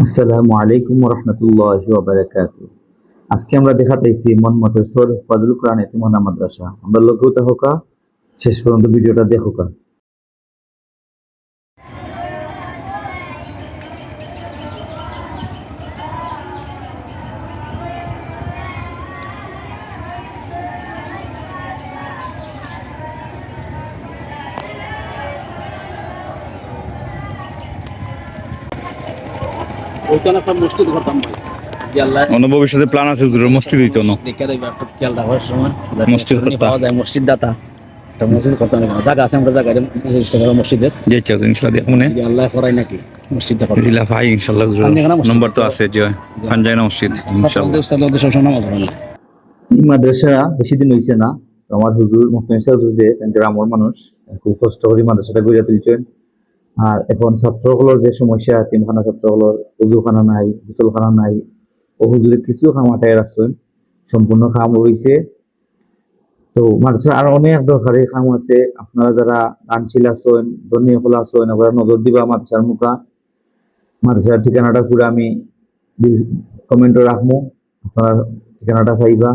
আসসালামু আলাইকুম রহমতুল্লাহ বারাকাত আজকে আমরা দেখাতেছি মোহাম্মদের সর ফজল কোরআন এতিমানা মাদ্রাসা। আমরা লঘু হোকা, শেষ পর্যন্ত ভিডিওটা দেখোকা ওইখানে একটা মসজিদ করতাম ভাই। যে অন্য ভবিষ্যতে প্ল্যান আছে দুটো মসজিদ দিত না দেখে দেখবে একটা খেয়াল রাখার সময়। মসজিদ পাওয়া যায় মসজিদ দাতা। একটা মসজিদ করতাম জায়গা আছে আমরা জায়গা রেজিস্টার করা মসজিদের। যে ইচ্ছা ইনশাল্লাহ মনে। আল্লাহ করাই নাকি মসজিদটা ভাই নম্বর তো আছে যে মসজিদ ইনশাল্লাহ। উস্তাদ ওদের সবসময় নামাজ পড়ে এই মাদ্রাসা বেশি দিন হয়েছে না। আমার হুজুর মুক্তমিসা হুজুর যে আমার মানুষ খুব কষ্ট করে মাদ্রাসাটা গড়িয়া তুলছেন। আর এখন ছাত্রগুলোর যে সমস্যা তিনখানা ছাত্রগুলোর উজুখানা নাই, গোসলখানা নাই ও হুজুরে কিছু খাম আটাই রাখছেন সম্পূর্ণ খাম রয়েছে তো মাদ্রাসা আর অনেক দরকারি খাম আছে আপনারা যারা আনছিল আছেন ধনী হল আছেন ওরা নজর দিবা মাদ্রাসার মুখা। মাদ্রাসার ঠিকানাটা পুরো আমি কমেন্টে রাখব আপনারা ঠিকানাটা পাইবা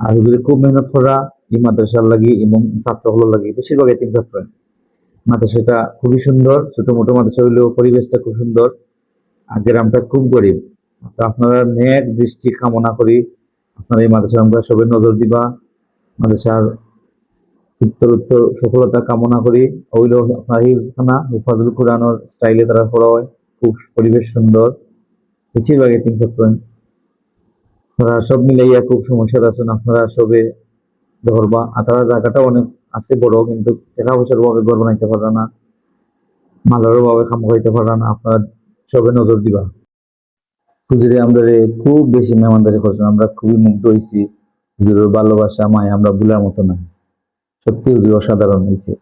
আর হুজুরে খুব মেহনত করা এই মাদ্রাসার লাগি এবং ছাত্রগুলোর লাগি বেশিরভাগ এতিম ছাত্র মাদ্রাসাটা খুবই সুন্দর, ছোট মোটো মাদ্রাসা হইলেও পরিবেশটা খুব সুন্দর আর গ্রামটা খুব গরিব। তো আপনারা নেক দৃষ্টি কামনা করি আপনারা এই মাদ্রাসার আমরা সবাই নজর দিবা। মাদ্রাসার উত্তর উত্তর সফলতা কামনা করি। হইল আপনার হিফখানা হিফাজুল কোরআনের স্টাইলে তারা পড়া হয় খুব পরিবেশ সুন্দর। বেশিরভাগ তিন ছাত্র। তারা সব মিলাইয়া খুব সমস্যার আছেন আপনারা সবে ধরবা। আর তারা জায়গাটা অনেক আছে বড় কিন্তু টাকা পয়সার অভাবে ঘর বানাইতে পারে না। মালার অভাবে খাম খাইতে পারে না। আপনারা সবে নজর দিবা। হুজুরে আমাদের খুব বেশি মেহমানদারি করছেন। আমরা খুবই মুগ্ধ হয়েছি হুজুরের ভালোবাসা, মায় আমরা ভুলার মতো না সত্যি হুজুর অসাধারণ হয়েছে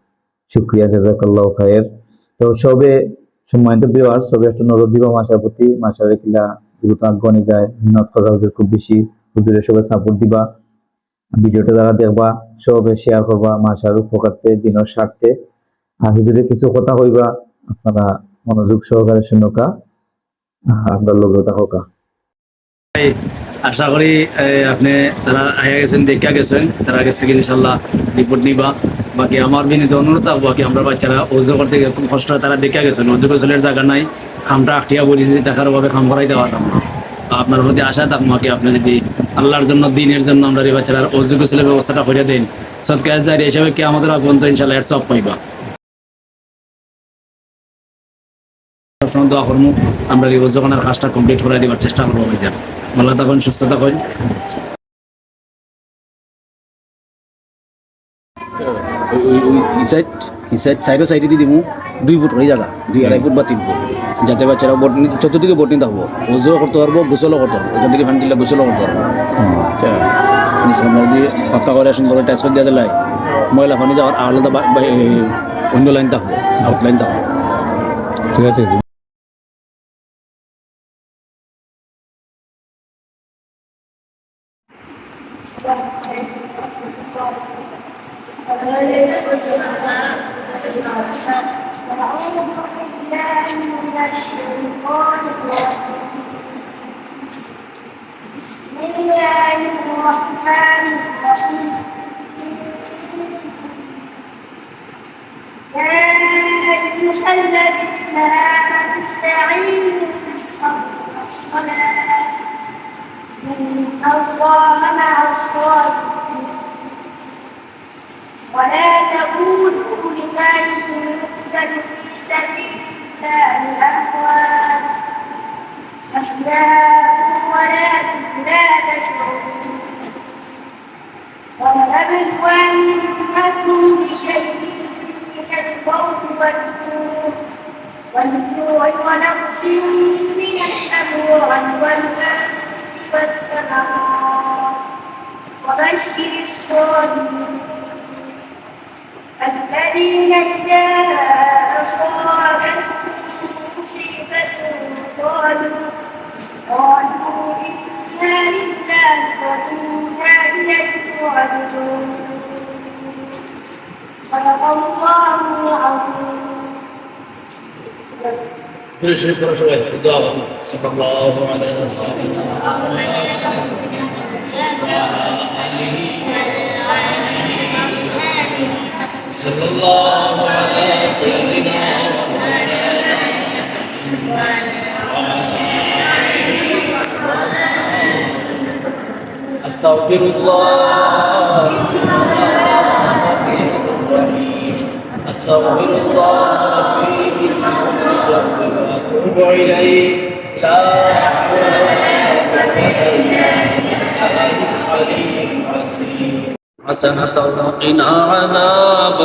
শুক্রিয়া, জাজাকাল্লাহ খায়ের। তো সবে সম্মানিত বিওয়ার সবে একটু নজর দিবা মাসার প্রতি। মাসারে কিলা দ্রুত আগ্রহণে যায়। মেহনত করা হুজুর খুব বেশি। হুজুরের সবাই সাপোর্ট দিবা। ভিডিওটা যারা দেখবা, সবে শেয়ার করবা মাসার উপকারতে দিনের স্বার্থে। আর হুজুরের কিছু কথা হইবা আপনারা মনোযোগ সহকারে শুনকা আপনার লোক থাকা আশা করি আপনি তারা আয়া গেছেন দেখা গেছেন, তারা গেছে কি ইনশাল্লাহ রিপোর্ট নিবা। বাকি আমার বিনীত অনুরোধ থাকব বাকি আমরা বাচ্চারা ওজো করতে খুব কষ্ট তারা দেখা গেছেন। ওজো গোসলের জায়গা নাই, খামটা আটিয়া বলেছি টাকার অভাবে খাম করাইতে পারতাম না আপনার প্রতি আশা তাপমাকে আপনি যদি আল্লাহর জন্য, দিনের জন্য আমরা এই ছাড়ার অযোগ্য ছেলে ব্যবস্থাটা করে দেন, সৎকার হিসাবে কি আমাদের অভ্যন্ত ইনশাল্লাহ এর সব পাইবা। আমরা যখন আর কাজটা কমপ্লিট করে দেওয়ার চেষ্টা করব ভাইজান। ভালো থাকুন সুস্থ থাকুন সাইডও সাইডে দিয়ে দিব দুই ফুট হয়ে জায়গা দুই আড়াই ফুট বা তিন ফুট। যাতে বাচ্চারা বোট চতুর্দিকে বোট নিতে থাকব ওজো করতে পারব গোসলও করতে পারব। এখান থেকে ফ্যান দিলে গোসলও করতে পারব। সামনে দিয়ে ফাঁকা করে সুন্দর করে টাচ করে দিয়ে দিলাই। ময়লা পানি যাওয়ার আলাদা এই অন্য লাইন থাকব আউট লাইন থাকব ঠিক আছে। بسم الله الرحمن الرحيم. يا أيها الذين آمنوا استعينوا بالصبر والصلاة إن الله مع الصابرين ولا تقولوا لمن يقتل في سبيل الله أموات. أحياء ولكن لا تشعرون ولنبلونكم بشيء من والجوع. والجوع ونقص من الأموال والأنفس والثمرات. وبشر الصابرين الذين إذا أصابتهم مصيبة قالوا قالوا إنا لله وإنا إليه راجعون. صدق الله العظيم. نشكر شوية الإضافة صلى الله على سيدنا محمد وعلى آله صلى الله على سيدنا أستغفر الله أستغفر الله وأتوب إليه لا حول ولا قوة إلا بالله العلي العظيم حسنة وقنا عذاب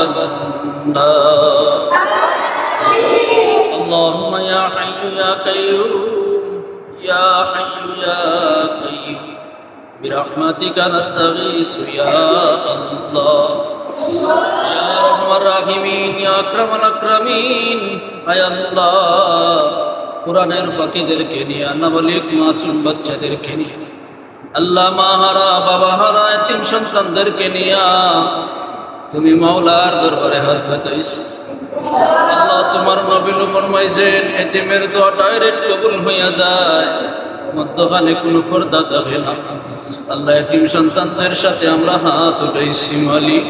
النار اللهم يا حي يا قيوم يا حي يا قيوم برحمتك نستغيث يا الله يا ارحم الراحمين يا اكرم الاكرمين يا الله কোরআনের ফাঁকিদেরকে নিয়ে নাবালিক মাসুম বাচ্চাদেরকে নিয়ে আল্লাহ মাহারা বাবা হারা এতিম সন্তানদেরকে নিয়া তুমি মাওলার দরবারে হাত পাতাইছ আল্লাহ তোমার নবীন ফরমাইছেন এতিমের দোয়া ডাইরেক্ট কবুল হইয়া যায়। মধ্যখানে কোনো পর্দা থাকে না। আল্লাহ এতিম সন্তানদের সাথে আমরা হাত উঠাইছি, মালিক।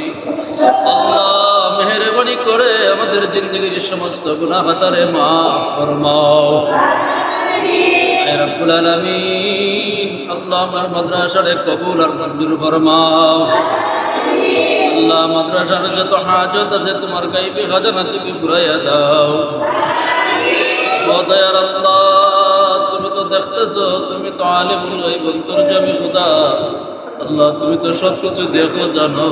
আল্লাহ মেহরবানি করে আমাদের জিন্দগির সমস্ত গুনাহ হাতারে মা ফরমাও রব্বুল আলামিন। আল্লাহ আমার মাদ্রাসারে কবুল আর মঞ্জুর ফরমাও। আল্লাহ মাদ্রাসার যত হাজত আছে, তোমার গাইবে খাজানা তুমি ঘুরাইয়া দাও। দয়ার আল্লাহ, তুমি তো দেখতেছো, তুমি তো আলিমুল গাইব তরজমি খুদা। আল্লাহ, তুমি তো সব কিছু দেখো, জানো।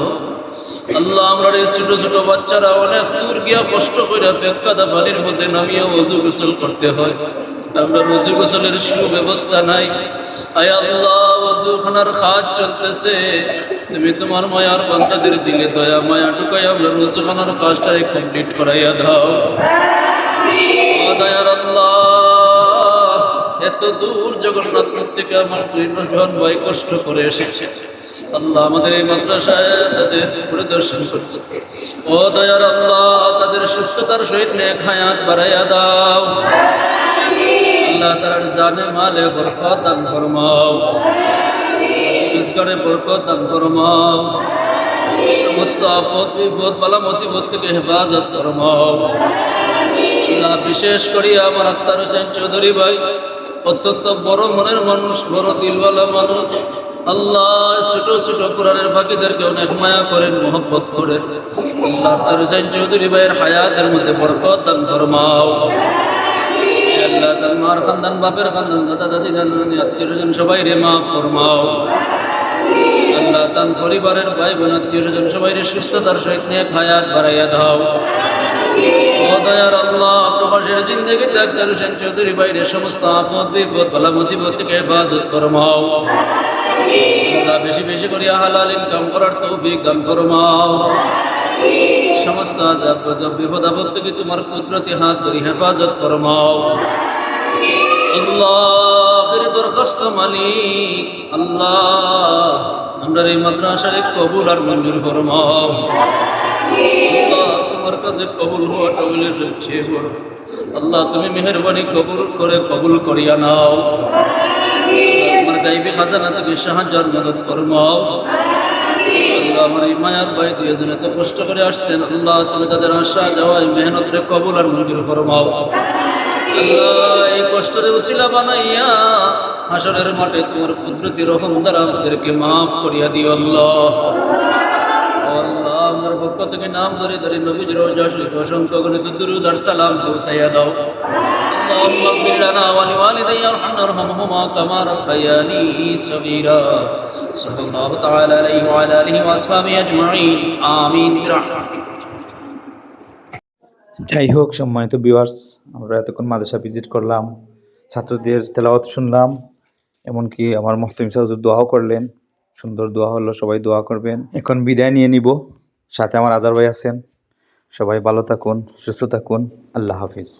আল্লাহ, আমরা এই ছোট ছোট বাচ্চারা অনেক দূর গিয়া কষ্ট করে পেটকাদা পানির মধ্যে নামিয়ে অজু গোসল করতে হয়। আমরা অজু গোসলের সুব্যবস্থা নাই। আয় আল্লাহ অজুখানার কাজ চলতেছে। তুমি তোমার মায়ার বান্দাদের দিলে দয়া, মায়া ঢুকাই আমরা অজুখানার কাজটাই কমপ্লিট করাইয়া দাও। দয়ার আল্লাহ, এত দূর জগন্নাথপুর থেকে আমার দুইজন ভাই কষ্ট করে এসেছে। আল্লাহ আমাদের এই মাদ্রাসায় তাদের পরিদর্শন করছে। ও দয়ার আল্লাহ, তাদের সুস্থতার সহিত নেক হায়াত বাড়াইয়া দাও। আল্লাহ তার জানে মালে বরকত দান ফরমাও। রোজগারে বরকত দান ফরমাও। সমস্ত আপদ, বিপদ, বালা মুসিবত থেকে হেফাজত ফরমাও। আল্লাহ বিশেষ করি আমার আক্তার হোসেন চৌধুরী ভাই, অত্যন্ত বড় মনের মানুষ, বড় দিলওয়ালা মানুষ। আল্লাহ ছোট ছোট কোরআনের বাকিদেরকে অনেক মায়া করেন, মোহব্বত করেন। আল্লাহ আক্তার হোসেন চৌধুরী ভাইয়ের হায়াতের মধ্যে বরকত দান ফরমাও। আল্লাহ তার মার খানদান, বাপের খানদান দাদা দাদি নানি আত্মীয় স্বজন সবাই রে মাফ ফরমাও। আল্লাহ তার পরিবারের ভাই বোন আত্মীয় স্বজন সবাই রে সুস্থতার সহিত নিয়ে হায়াত বাড়াইয়া দাও। দয়ার আল্লাহ, প্রবাসের জিন্দগি ডাক্তার হোসেন চৌধুরী বাইরে সমস্ত আপদ, বিপদ, বালা মুসিবত থেকে হেফাজত ফরমাও। আল্লাহ বেশি বেশি করিয়া হালাল ইনকাম করার তৌফিক দান ফরমাও। সমস্ত আজাব বিপদ আপদ থেকে তোমার কুদরতি হাত ধরি হেফাজত ফরমাও। আল্লাহ দরখাস্ত মালিক, আল্লাহ, আমরা এই মাদ্রাসারে কবুল আর মঞ্জুর ফরমাও। তোমার কাছে কবুল হওয়া কবুলের শেষ আল্লাহ, তুমি মেহরবানি কবুল করে কবুল করিয়া নাও। তোমার গাইবে খাজানা থেকে সাহায্য মদত ফরমাও। আমার এই মাফ করিয়া দিও আল্লাহ। আমার পক্ষ নাম ধরে ধরে নবীজ রোজা অসংখ্য গণিত দুরুদ আর সালাম দাও। اللهم اغفر لنا ولوالدي وارحمهما كما ربياني صغيرا صلى الله تعالى عليه وعلى اله واصحابه اجمعين امين برحمتك যাই হোক সম্মানিত ভিউয়ার্স আমরা এতক্ষণ মাদ্রাসা ভিজিট করলাম ছাত্রদের তেলাওয়াত শুনলাম এমনকি আমার মহতমিম সাহুজুর দোয়াও করলেন সুন্দর দোয়া হলো সবাই দোয়া করবেন এখন বিদায় নিয়ে নিব সাথে আমার আজার ভাই আছেন সবাই ভালো থাকুন সুস্থ থাকুন আল্লাহ হাফিজ